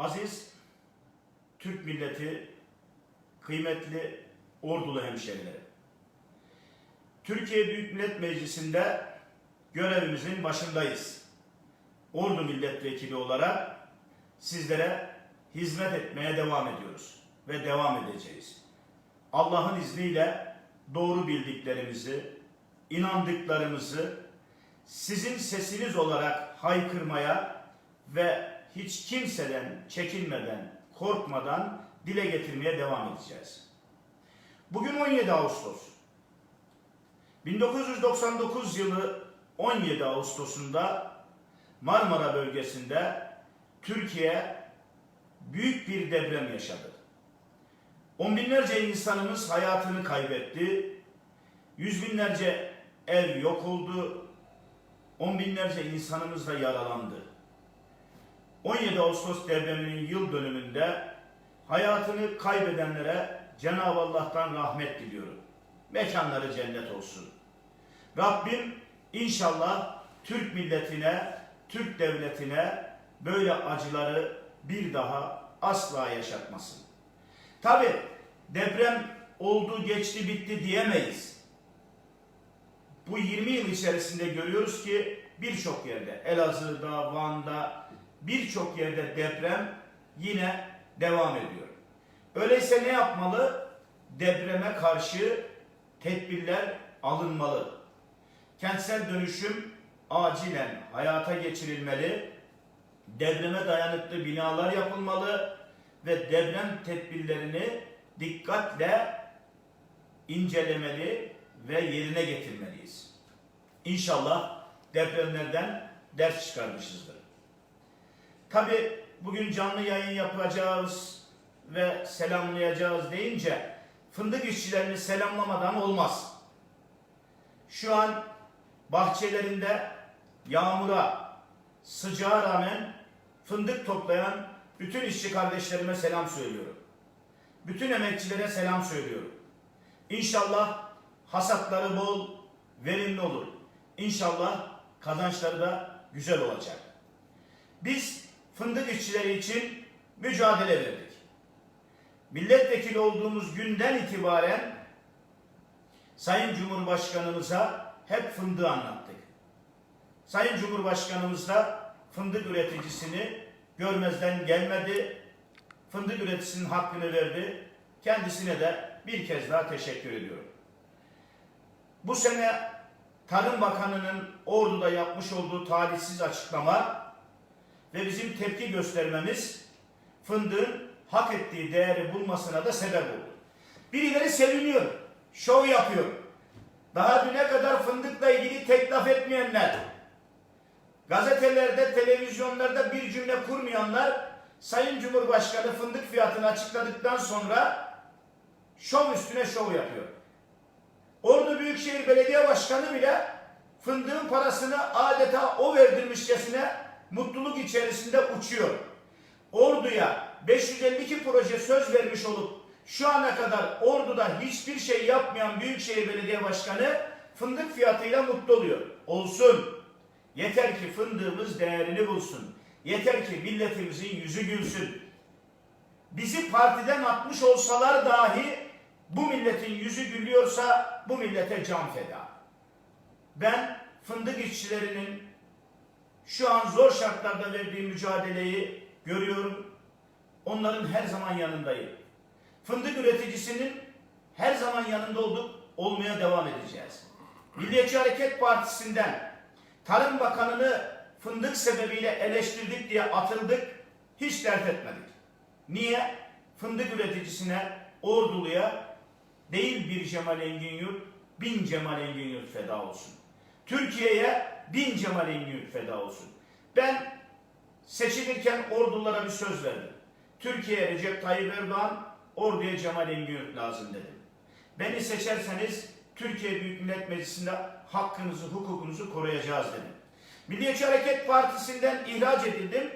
Aziz Türk milleti, kıymetli ordulu hemşerileri. Türkiye Büyük Millet Meclisi'nde görevimizin başındayız. Ordu milletvekili olarak sizlere hizmet etmeye devam ediyoruz ve devam edeceğiz. Allah'ın izniyle doğru bildiklerimizi, inandıklarımızı sizin sesiniz olarak haykırmaya ve hiç kimseden çekinmeden, korkmadan dile getirmeye devam edeceğiz. Bugün 17 Ağustos. 1999 yılı 17 Ağustos'unda Marmara bölgesinde Türkiye büyük bir deprem yaşadı. On binlerce insanımız hayatını kaybetti. Yüz binlerce ev yok oldu. On binlerce insanımız da yaralandı. 17 Ağustos depreminin yıl dönümünde hayatını kaybedenlere Cenab-ı Allah'tan rahmet diliyorum. Mekanları cennet olsun. Rabbim inşallah Türk milletine, Türk devletine böyle acıları bir daha asla yaşatmasın. Tabi deprem oldu, geçti, bitti diyemeyiz. Bu 20 yıl içerisinde görüyoruz ki birçok yerde, Elazığ'da, Van'da, birçok yerde deprem yine devam ediyor. Öyleyse ne yapmalı? Depreme karşı tedbirler alınmalı. Kentsel dönüşüm acilen hayata geçirilmeli. Depreme dayanıklı binalar yapılmalı ve deprem tedbirlerini dikkatle incelemeli ve yerine getirmeliyiz. İnşallah depremlerden ders çıkarmışızdır. Tabi bugün canlı yayın yapacağız ve selamlayacağız deyince fındık işçilerini selamlamadan olmaz. Şu an bahçelerinde yağmura, sıcağa rağmen fındık toplayan bütün işçi kardeşlerime selam söylüyorum. Bütün emekçilere selam söylüyorum. İnşallah hasatları bol, verimli olur. İnşallah kazançları da güzel olacak. Biz fındık işçileri için mücadele verdik. Milletvekili olduğumuz günden itibaren Sayın Cumhurbaşkanımıza hep fındığı anlattık. Sayın Cumhurbaşkanımız da fındık üreticisini görmezden gelmedi. Fındık üreticisinin hakkını verdi. Kendisine de bir kez daha teşekkür ediyorum. Bu sene Tarım Bakanı'nın Ordu'da yapmış olduğu talihsiz açıklama ve bizim tepki göstermemiz fındığın hak ettiği değeri bulmasına da sebep oldu. Birileri seviniyor, şov yapıyor. Daha düne kadar fındıkla ilgili tek laf etmeyenler, gazetelerde, televizyonlarda bir cümle kurmayanlar, Sayın Cumhurbaşkanı fındık fiyatını açıkladıktan sonra şov üstüne şov yapıyor. Ordu Büyükşehir Belediye Başkanı bile fındığın parasını adeta o verdirmişçesine mutluluk içerisinde uçuyor. Ordu'ya 552 proje söz vermiş olup şu ana kadar Ordu'da hiçbir şey yapmayan Büyükşehir Belediye Başkanı fındık fiyatıyla mutlu oluyor. Olsun. Yeter ki fındığımız değerini bulsun. Yeter ki milletimizin yüzü gülsün. Bizi partiden atmış olsalar dahi bu milletin yüzü gülüyorsa bu millete can feda. Ben fındık işçilerinin şu an zor şartlarda verdiği mücadeleyi görüyorum. Onların her zaman yanındayım. Fındık üreticisinin her zaman yanında olduk, olmaya devam edeceğiz. Milliyetçi Hareket Partisi'nden Tarım Bakanı'nı fındık sebebiyle eleştirdik diye atıldık, hiç dert etmedik. Niye? Fındık üreticisine, orduluya değil bir Cemal Engin Yurt, bin Cemal Engin Yurt feda olsun. Türkiye'ye bin Cemal Engin Yurt feda olsun. Ben seçilirken ordulara bir söz verdim. Türkiye'ye Recep Tayyip Erdoğan, orduya Cemal Engin lazım dedim. Beni seçerseniz Türkiye Büyük Millet Meclisi'nde hakkınızı, hukukunuzu koruyacağız dedim. Milliyetçi Hareket Partisi'nden ihraç edildim.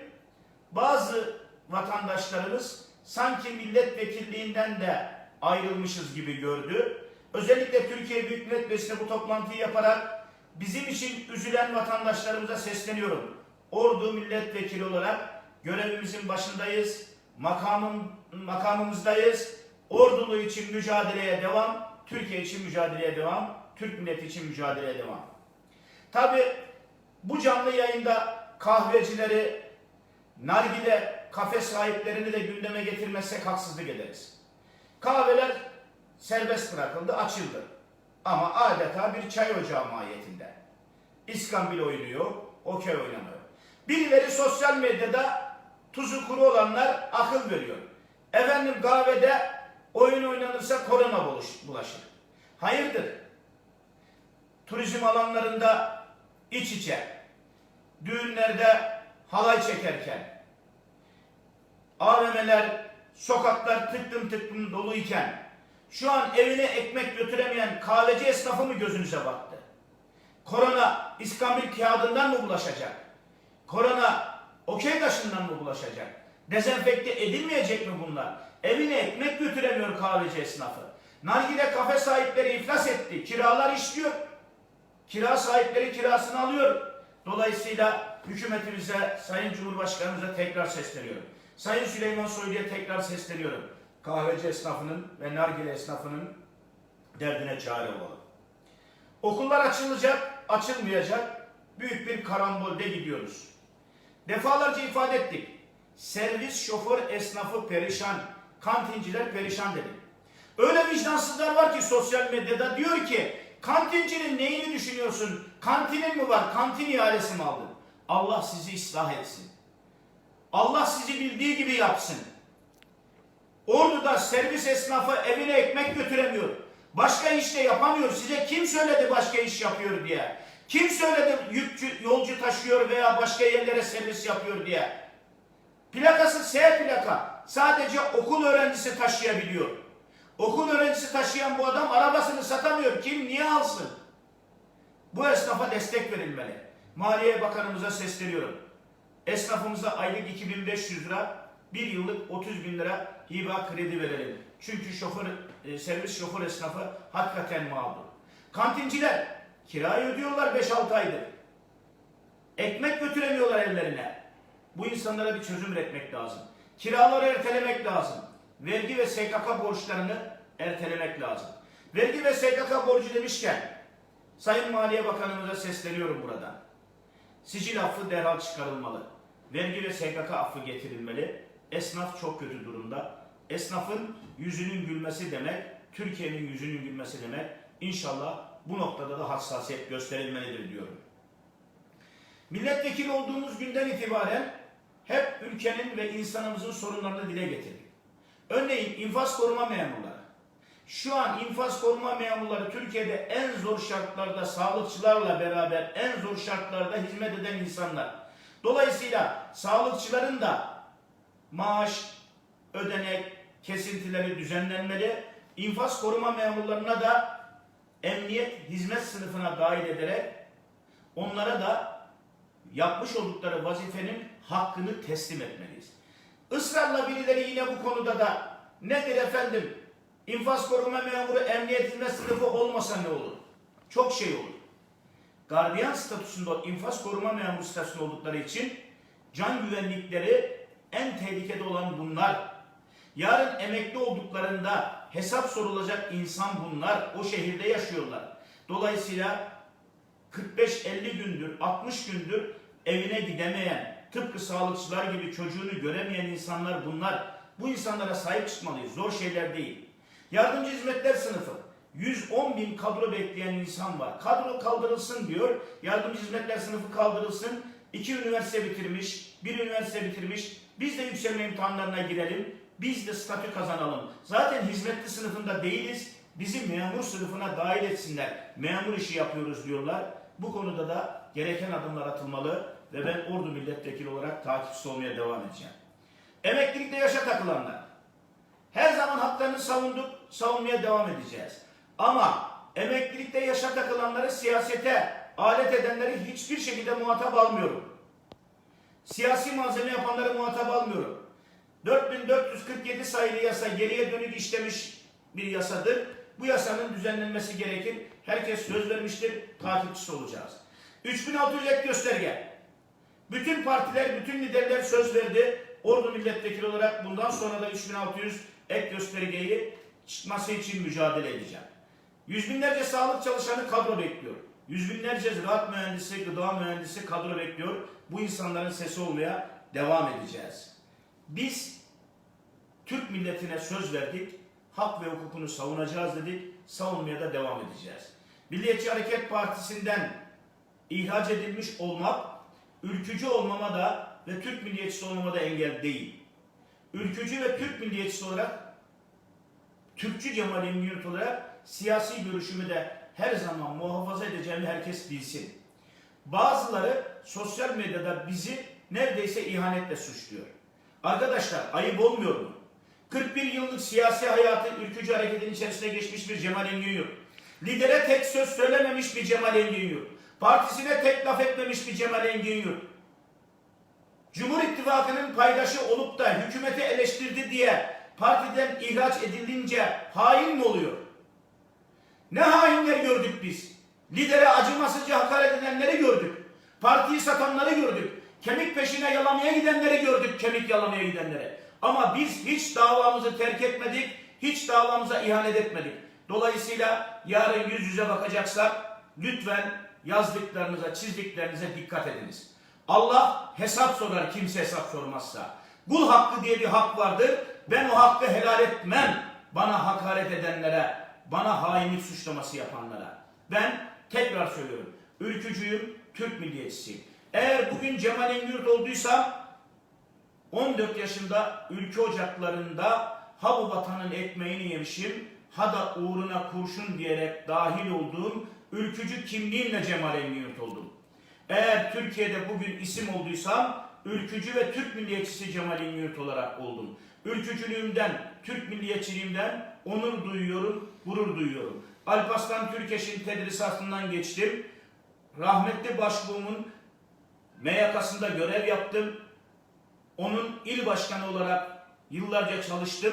Bazı vatandaşlarımız sanki milletvekilliğinden de ayrılmışız gibi gördü. Özellikle Türkiye Büyük Millet Meclisi'nde bu toplantıyı yaparak bizim için üzülen vatandaşlarımıza sesleniyorum. Ordu milletvekili olarak görevimizin başındayız. Makamım, makamımızdayız. Ordulu için mücadeleye devam. Türkiye için mücadeleye devam. Türk milleti için mücadeleye devam. Tabi bu canlı yayında kahvecileri, nargile, kafe sahiplerini de gündeme getirmezsek haksızlık ederiz. Kahveler serbest bırakıldı, açıldı. Ama adeta bir çay ocağı mahiyetinde. İskambil oynuyor, okey oynanıyor. Birileri sosyal medyada tuzu kuru olanlar akıl veriyor. Efendim kahvede oyun oynanırsa korona bulaşır. Hayırdır? Turizm alanlarında iç içe, düğünlerde halay çekerken, AVM'ler, sokaklar tıktım tıktım doluyken, şu an evine ekmek götüremeyen kahveci esnafı mı gözünüze baktı? Korona İskambil kağıdından mı bulaşacak? Korona okey taşından mı bulaşacak? Dezenfekte edilmeyecek mi bunlar? Evine ekmek götüremiyor kahveci esnafı. Nargile kafe sahipleri iflas etti. Kiralar işliyor. Kira sahipleri kirasını alıyor. Dolayısıyla hükümetimize, Sayın Cumhurbaşkanımıza tekrar sesleniyorum. Sayın Süleyman Soylu'ya tekrar sesleniyorum. Kahveci esnafının ve nargile esnafının derdine çare olalım. Okullar açılacak, açılmayacak. Büyük bir karambolde gidiyoruz. Defalarca ifade ettik. Servis şoför esnafı perişan, kantinciler perişan dedik. Öyle vicdansızlar var ki sosyal medyada diyor ki kantincinin neyini düşünüyorsun? Kantinin mi var? Kantin ihalesi mi aldın? Allah sizi ıslah etsin. Allah sizi bildiği gibi yapsın. Ordu'da servis esnafı evine ekmek götüremiyor. Başka iş de yapamıyor. Size kim söyledi başka iş yapıyor diye? Kim söyledi yükçü, yolcu taşıyor veya başka yerlere servis yapıyor diye? Plakası S plaka. Sadece okul öğrencisi taşıyabiliyor. Okul öğrencisi taşıyan bu adam arabasını satamıyor. Kim niye alsın? Bu esnafa destek verilmeli. Maliye Bakanımıza sesleniyorum. Esnafımıza aylık 2500 lira, bir yıllık 30 bin lira hiba kredi verelim. Çünkü şoför, e, servis şoför esnafı hakikaten mağdur. Kantinciler kirayı ödüyorlar 5-6 aydır. Ekmek götüremiyorlar evlerine. Bu insanlara bir çözüm üretmek lazım. Kiraları ertelemek lazım. Vergi ve SGK borçlarını ertelemek lazım. Vergi ve SGK borcu demişken Sayın Maliye Bakanımıza sesleniyorum buradan. Sicil affı derhal çıkarılmalı. Vergi ve SGK affı getirilmeli. Esnaf çok kötü durumda. Esnafın yüzünün gülmesi demek, Türkiye'nin yüzünün gülmesi demek. İnşallah bu noktada da hassasiyet gösterilmelidir diyorum. Milletvekili olduğumuz günden itibaren hep ülkenin ve insanımızın sorunlarını dile getirdik. Örneğin infaz koruma memurları. Şu an infaz koruma memurları Türkiye'de en zor şartlarda sağlıkçılarla beraber en zor şartlarda hizmet eden insanlar. Dolayısıyla sağlıkçıların da maaş, ödenek, kesintileri düzenlenmeli. İnfaz koruma memurlarına da emniyet hizmet sınıfına dahil ederek onlara da yapmış oldukları vazifenin hakkını teslim etmeliyiz. Israrla birileri yine bu konuda da nedir efendim infaz koruma memuru emniyet hizmet sınıfı olmasa ne olur? Çok şey olur. Gardiyan statüsünde infaz koruma memuru statüsünde oldukları için can güvenlikleri en tehlikede olan bunlar. Yarın emekli olduklarında hesap sorulacak insan bunlar. O şehirde yaşıyorlar. Dolayısıyla 45-50 gündür, 60 gündür evine gidemeyen, tıpkı sağlıkçılar gibi çocuğunu göremeyen insanlar bunlar. Bu insanlara sahip çıkmalıyız. Zor şeyler değil. Yardımcı hizmetler sınıfı. 110 bin kadro bekleyen insan var. Kadro kaldırılsın diyor. Yardımcı hizmetler sınıfı kaldırılsın. İki üniversite bitirmiş, bir üniversite bitirmiş. Biz de yükselme imtihanlarına girelim. Biz de statü kazanalım. Zaten hizmetli sınıfında değiliz. Bizi memur sınıfına dahil etsinler. Memur işi yapıyoruz diyorlar. Bu konuda da gereken adımlar atılmalı ve ben Ordu milletvekili olarak takipçisi olmaya devam edeceğim. Emeklilikte yaşa takılanlar. Her zaman haklarını savunduk, savunmaya devam edeceğiz. Ama emeklilikte yaşa takılanları siyasete alet edenleri hiçbir şekilde muhatap almıyorum. Siyasi malzeme yapanları muhatap almıyorum. 4447 sayılı yasa geriye dönük işlemiş bir yasadır. Bu yasanın düzenlenmesi gerekir. Herkes söz vermiştir, takipçisi olacağız. 3600 ek gösterge. Bütün partiler, bütün liderler söz verdi. Ordu milletvekili olarak bundan sonra da 3600 ek göstergeyi çıkması için mücadele edeceğim. Yüz binlerce sağlık çalışanı kadro bekliyor. Yüz binlerce ziraat mühendisi, gıda mühendisi kadro bekliyor. Bu insanların sesi olmaya devam edeceğiz. Biz Türk milletine söz verdik. Hak ve hukukunu savunacağız dedik. Savunmaya da devam edeceğiz. Milliyetçi Hareket Partisi'nden ihraç edilmiş olmak, ülkücü olmama da ve Türk milliyetçisi olmama da engel değil. Ülkücü ve Türk milliyetçisi olarak, Türkçü Cemal Engin Yurt olarak siyasi görüşümü de her zaman muhafaza edeceğimi herkes bilsin. Bazıları sosyal medyada bizi neredeyse ihanetle suçluyor. Arkadaşlar ayıp olmuyor mu? 41 yıllık siyasi hayatı ülkücü hareketin içerisine geçmiş bir Cemal Engin. Lidere tek söz söylememiş bir Cemal Engin. Partisine tek laf etmemiş bir Cemal Engin. Cumhur İttifakı'nın paydaşı olup da hükümeti eleştirdi diye partiden ihraç edilince hain mi oluyor? Ne hainler gördük biz. Lidere acımasızca hakaret edenleri gördük. Partiyi satanları gördük. Kemik peşine yalamaya gidenleri gördük. Kemik yalamaya gidenleri. Ama biz hiç davamızı terk etmedik. Hiç davamıza ihanet etmedik. Dolayısıyla yarın yüz yüze bakacaksak lütfen yazdıklarınıza, çizdiklerinize dikkat ediniz. Allah hesap sorar kimse hesap sormazsa. Kul hakkı diye bir hak vardır. Ben o hakkı helal etmem. Bana hakaret edenlere, bana hainlik suçlaması yapanlara. Ben tekrar söylüyorum. Ülkücüyüm, Türk milliyetçisiyim. Eğer bugün Cemal Engürt olduysam 14 yaşında ülke ocaklarında ha bu vatanın ekmeğini yemişim ha da uğruna kurşun diyerek dahil olduğum ülkücü kimliğimle Cemal Engin oldum. Eğer Türkiye'de bugün isim olduysam ülkücü ve Türk milliyetçisi Cemal Engin olarak oldum. Ülkücülüğümden, Türk milliyetçiliğimden onur duyuyorum, gurur duyuyorum. Alparslan Türkeş'in tedrisatından geçtim. Rahmetli başbuğumun MYK'sında görev yaptım. Onun il başkanı olarak yıllarca çalıştım.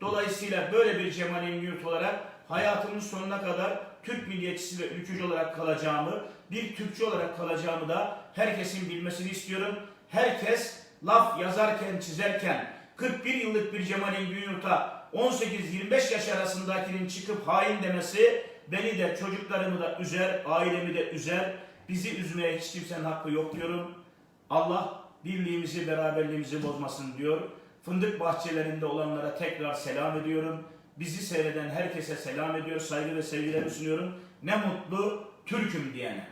Dolayısıyla böyle bir Cemal Engin olarak hayatımın sonuna kadar Türk milliyetçisi ve ülkücü olarak kalacağımı, bir Türkçü olarak kalacağımı da herkesin bilmesini istiyorum. Herkes laf yazarken, çizerken 41 yıllık bir Cemal Engin Yurt'a 18-25 yaş arasındakinin çıkıp hain demesi beni de çocuklarımı da üzer, ailemi de üzer. Bizi üzmeye hiç kimsenin hakkı yok diyorum. Allah birliğimizi, beraberliğimizi bozmasın diyor. Fındık bahçelerinde olanlara tekrar selam ediyorum. Bizi seyreden herkese selam ediyor, saygı ve sevgilerimi sunuyorum. Ne mutlu Türk'üm diyene.